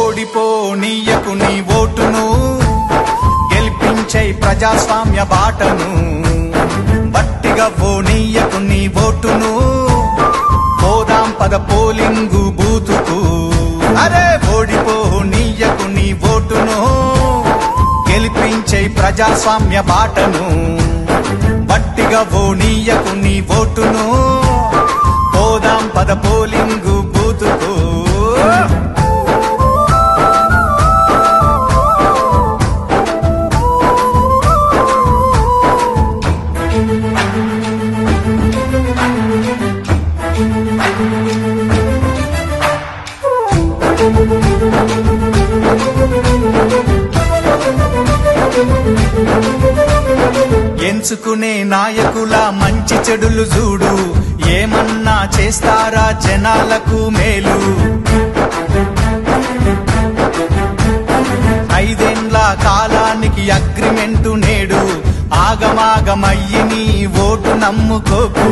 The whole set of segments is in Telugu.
ఓడిపోనీయకు నీ ఓటును గెలిపించై ప్రజాస్వామ్య బాటను బట్టిగా పోనీయకు నీ ఓటును. పోలింగు బూతుకు. అరే ఓడిపోనీయకు నీ ఓటును. గెలిపించే ప్రజాస్వామ్య బాటను. బట్టిగా నీయకు నీ ఓటును. ఎంచుకునే నాయకుల మంచి చెడులు చూడు. ఏమన్నా చేస్తారా జనాలకు మేలు? ఐదేండ్ల కాలానికి అగ్రిమెంటు నేడు. ఆగమాగమయ్యి నీ ఓటు నమ్ముకోకు.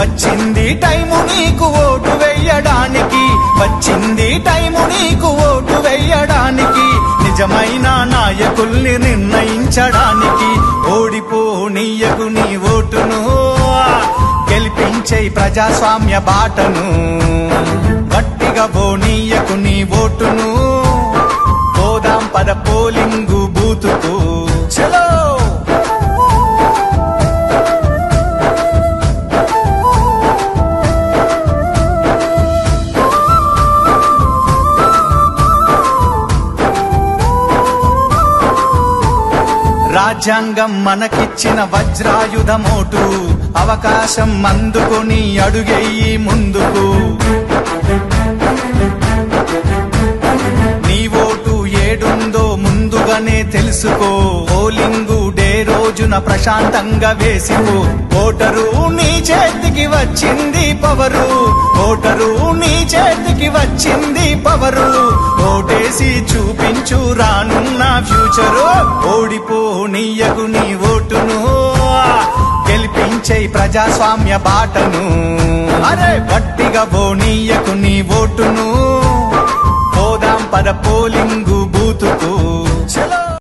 వచ్చింది టైముని వచ్చింది టైము నీకు ఓటు వెయ్యడానికి నిజమైన నాయకుల్ని నిర్ణయించడానికి. ఓడిపోనీయకు నీ ఓటును. గెలిపించే ప్రజాస్వామ్య బాటను. గట్టిగా పోనీయకు నీ ఓటును. రాజ్యాంగం మనకిచ్చిన వజ్రాయుధమోటు. అవకాశం అందుకొని అడుగెయ్యి ముందుకు. నీ ఓటు ఏడుందో ముందుగానే తెలుసుకో. పోలింగు డే రోజున ప్రశాంతంగా వేసిపో. ఓటరు నీ చేతికి వచ్చింది పవరు. ఓటరు నీ చేతికి వచ్చింది పవరు. ఓటేసి చూపించు రాను టీచరు ఓడిపో నీయకు నీ ఓటును. గెలిపించే ప్రజాస్వామ్య బాటను. అరే బట్టిగా పోనీయకు నీయకు నీ ఓటును. పోదాం పద పోలింగు బూతుకు. చలో!